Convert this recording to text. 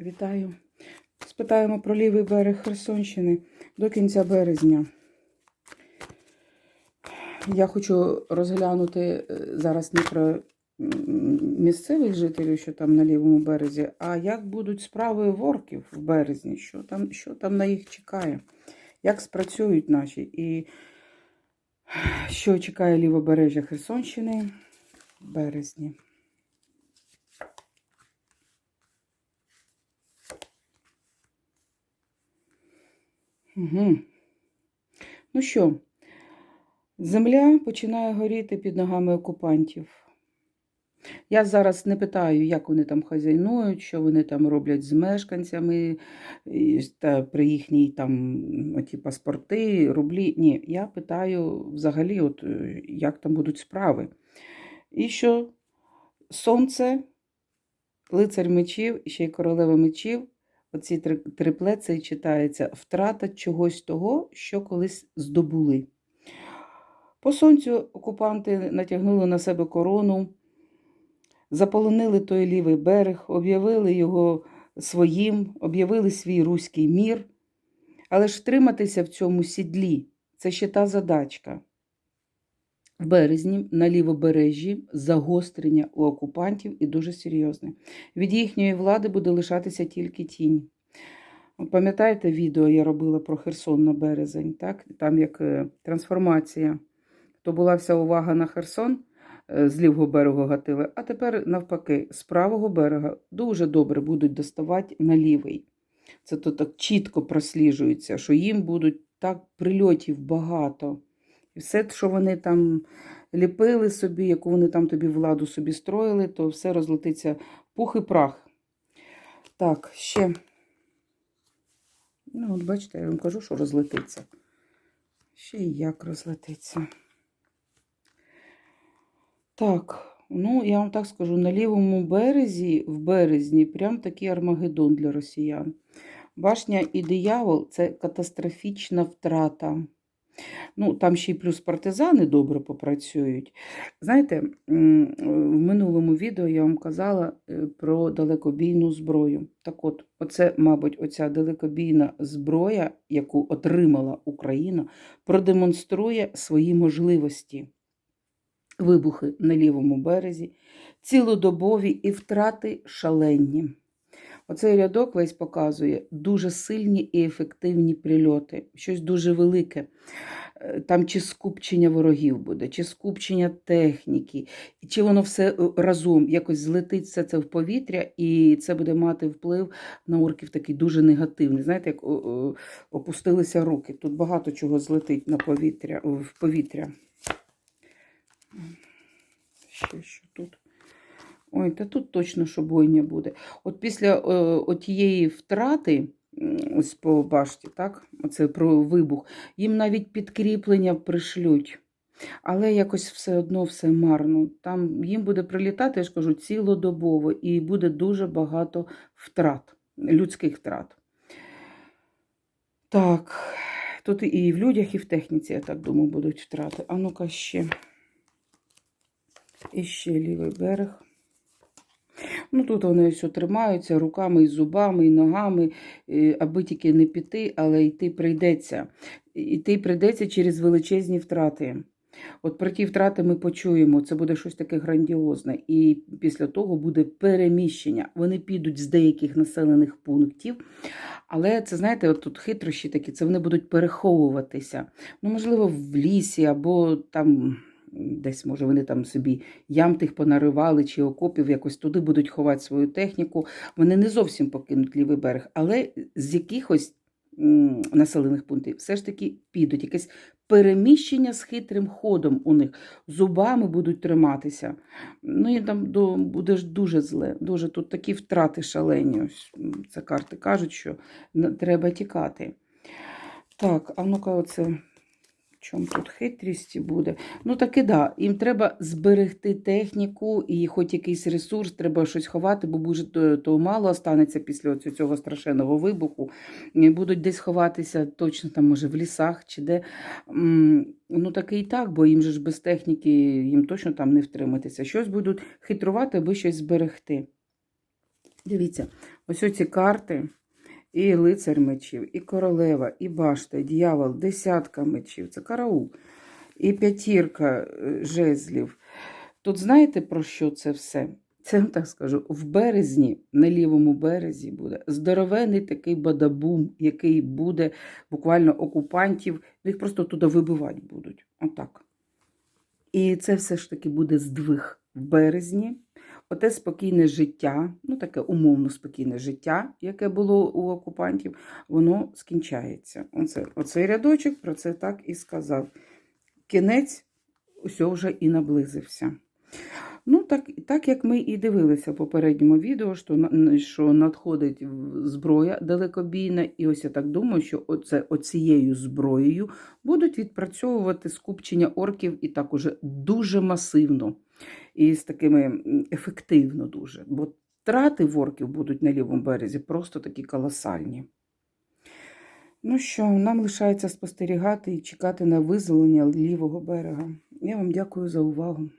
Вітаю. Спитаємо про лівий берег Херсонщини до кінця березня. Я хочу розглянути е, зараз не про місцевих жителів, що там на лівому березі, а як будуть справи ворків в березні, що там, що там на їх чекає, як спрацюють наші і що чекає лівобережжя Херсонщини в березні. Угу. Ну що, земля починає горіти під ногами окупантів. Я зараз не питаю, як вони там хазяйнують, що вони там роблять з мешканцями та при їхній там оті паспорти, рублі. Ні, я питаю взагалі, от, е, як там будуть справи. І що сонце, лицар мечів, ще й королева мечів, оці три, триплеці читається втрата чогось того, що колись здобули. По сонцю окупанти натягнули на себе корону, заполонили той лівий берег, об'явили його своїм, об'явили свій руський мір. Але ж втриматися в цьому сідлі це ще та задачка. В березні на лівобережжі загострення у окупантів і дуже серйозне. Від їхньої влади буде лишатися тільки тінь. Пам'ятаєте, відео я робила про Херсон на березень, так? там як е, трансформація. То була вся увага на Херсон е, з лівого берегу гатили, а тепер навпаки, з правого берега дуже добре будуть доставати на лівий. Це то так чітко просліджується, що їм будуть так прильотів багато. І все, що вони там ліпили собі, яку вони там тобі владу собі строїли, то все розлетиться пух і прах. Так, ще. Ну, от бачите, я вам кажу, що розлетиться. Ще і як розлетиться. Так, ну я вам так скажу, на лівому березі, в березні, прям такий армагеддон для росіян. Башня і диявол це катастрофічна втрата. Ну, там ще й плюс партизани добре попрацюють. Знаєте, в минулому відео я вам казала е, про далекобійну зброю. Так от, оце, мабуть, оця далекобійна зброя, яку отримала Україна, продемонструє свої можливості. Вибухи на лівому березі, цілодобові і втрати шаленні. Оцей рядок весь показує дуже сильні і ефективні прильоти, щось дуже велике. Е, Там чи скупчення ворогів буде, чи скупчення техніки, чи воно все е, разом якось злетить все це в повітря, і це буде мати вплив на орків такий дуже негативний. Знаєте, як опустилися руки. Тут багато чого злетить на повітря, в повітря. Ще що тут? Ой, та тут точно що бойня буде. От після е, тієї втрати, ось по башті, так, оце про вибух, їм навіть підкріплення пришлють. Але якось все одно все марно. Там їм буде прилітати, я ж кажу, цілодобово, і буде дуже багато втрат, людських втрат. Так, тут і в людях, і в техніці, я так думаю, будуть втрати. А ну-ка ще. І ще лівий берег. Ну, тут вони все тримаються руками і зубами, і ногами, е, аби тільки не піти, але йти прийдеться. Йти прийдеться через величезні втрати. От про ті втрати ми почуємо, це буде щось таке грандіозне. І після того буде переміщення. Вони підуть з деяких населених пунктів. Але це, знаєте, от тут хитрощі такі, це вони будуть переховуватися. Ну, можливо, в лісі або там десь, може, вони там собі ям тих понаривали чи окопів, якось туди будуть ховати свою техніку. Вони не зовсім покинуть лівий берег, але з якихось населених пунктів все ж таки підуть. Якесь переміщення з хитрим ходом у них, зубами будуть триматися. Ну і там буде ж дуже зле. Дуже тут такі втрати шалені. Ось це карти кажуть, що треба тікати. Так, а ну-ка, оце. Чому тут хитрість буде? Ну таки да, їм треба зберегти техніку і хоч якийсь ресурс, треба щось ховати, бо буде то, то мало останеться після цього страшенного вибуху. Будуть десь ховатися, точно там, може, в лісах чи де. Ну таки і так, бо їм же ж без техніки, їм точно там не втриматися. Щось будуть хитрувати, аби щось зберегти. Дивіться, Ось оці карти. І лицар мечів, і королева, і башта, і дьявол, десятка мечів. Це караул. І п'ятірка е, жезлів. Тут знаєте про що це все? Це так скажу. В березні, на лівому березі, буде здоровений такий бадабум, який буде буквально окупантів. Їх просто туди вибивати будуть. Отак. І це все ж таки буде здвиг в березні. Оте спокійне життя, ну таке умовно спокійне життя, яке було у окупантів, воно скінчається. Оце, оцей рядочок про це так і сказав. Кінець усього вже і наблизився. Ну, так, так як ми і дивилися в попередньому відео, що, що надходить зброя далекобійна, і ось я так думаю, що оце, оцією зброєю будуть відпрацьовувати скупчення орків і так уже дуже масивно і з такими ефективно дуже. Бо втрати ворків будуть на лівому березі просто такі колосальні. Ну що, нам лишається спостерігати і чекати на визволення лівого берега. Я вам дякую за увагу.